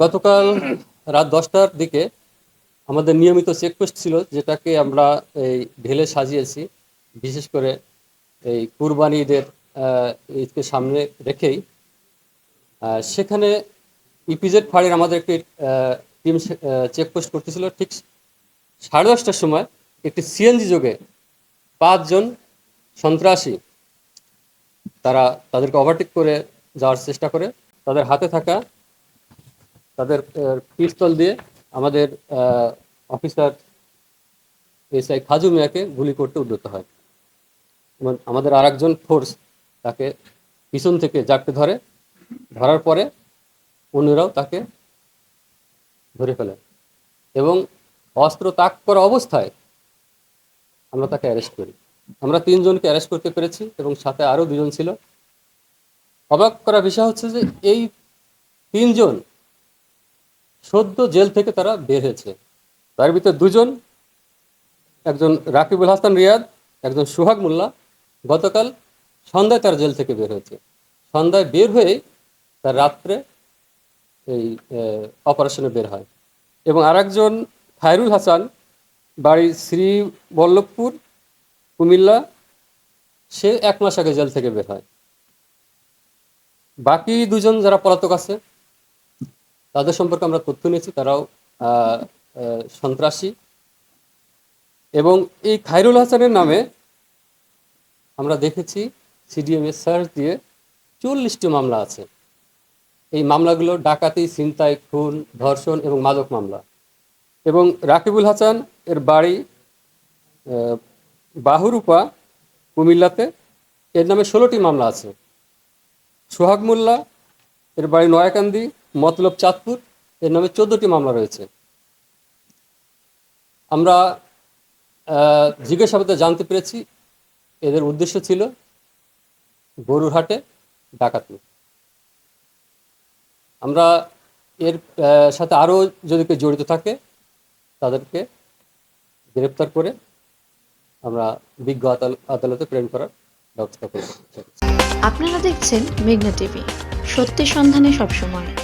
গতকাল রাত দশটার দিকে আমাদের নিয়মিত চেকপোস্ট ছিল যেটাকে আমরা এই ঢেলে সাজিয়েছি। বিশেষ করে এই কুরবানি ঈদের ঈদকে সামনে রেখেই। সেখানে ইপিজেড ফাঁড়ির আমাদের একটি টিম চেকপোস্ট করতেছিল ঠিক সাড়ে দশটার সময়। একটি সিএনজি যোগে পাঁচজন সন্ত্রাসী তারা তাদেরকে ওভারটেক করে যাওয়ার চেষ্টা করে। তাদের হাতে থাকা তাদের পিস্তল দিয়ে আমাদের অফিসার এসআই খাজু মিয়াকে গুলি করতে উদ্যত হয়। এবং আমাদের আর একজন ফোর্স তাকে পিছন থেকে জাপটে ধরে। ধরার পরে অন্যরাও তাকে ধরে ফেলে। এবং অস্ত্র তাক করা অবস্থায় আমরা তাকে অ্যারেস্ট করি। আমরা তিনজনকে অ্যারেস্ট করতে পেরেছি এবং সাথে আরও দুজন ছিল। অবাক করা বিষয় হচ্ছে যে এই তিনজন সদ্য জেল থেকে তারা বের হয়েছে। তার ভিতরে দুজন, একজন রাকিবুল হাসান রিয়াদ, একজন সুহাগ মোল্লা, গতকাল সন্ধ্যায় তার জেল থেকে বের হয়েছে। সন্ধ্যায় বের হয়েই তার রাত্রে এই অপারেশনে বের হয়। এবং আরেকজন খায়রুল হাসান বাড়ি শ্রী বল্লভপুর, কুমিল্লা, সে এক মাস আগে জেল থেকে বের হয়। বাকি দুজন যারা পলাতক আছে তাদের সম্পর্কে আমরা তথ্য নিয়েছি, তারাও সন্ত্রাসী। এবং এই খায়রুল হাসানের নামে আমরা দেখেছি সিডিএমএ সার্চ দিয়ে চল্লিশটি মামলা আছে। এই মামলাগুলো ডাকাতি, ছিনতাই, খুন, ধর্ষণ এবং মাদক মামলা। এবং রাকিবুল হাসান এর বাড়ি বাহুরূপা, কুমিল্লাতে এর নামে ষোলোটি মামলা আছে। সোহাগ মোল্লা এর বাড়ি নয়াকান্দি মতলব চাঁদপুর, এর নামে চোদ্দটি মামলা রয়েছে। আমরা জিজ্ঞাসাবাদে জানতে পেরেছি, এদের উদ্দেশ্য ছিল গরুর হাটে ডাকাতি আমরা এর সাথে আরও যদি কেউ জড়িত থাকে, তাদেরকে গ্রেপ্তার করে আমরা বিজ্ঞ আদাল- আদালতে প্রেরণ করার ব্যবস্থা করব। আপনারা দেখছেন মেঘনা টিভি। সত্যি সন্ধানে সবসময়।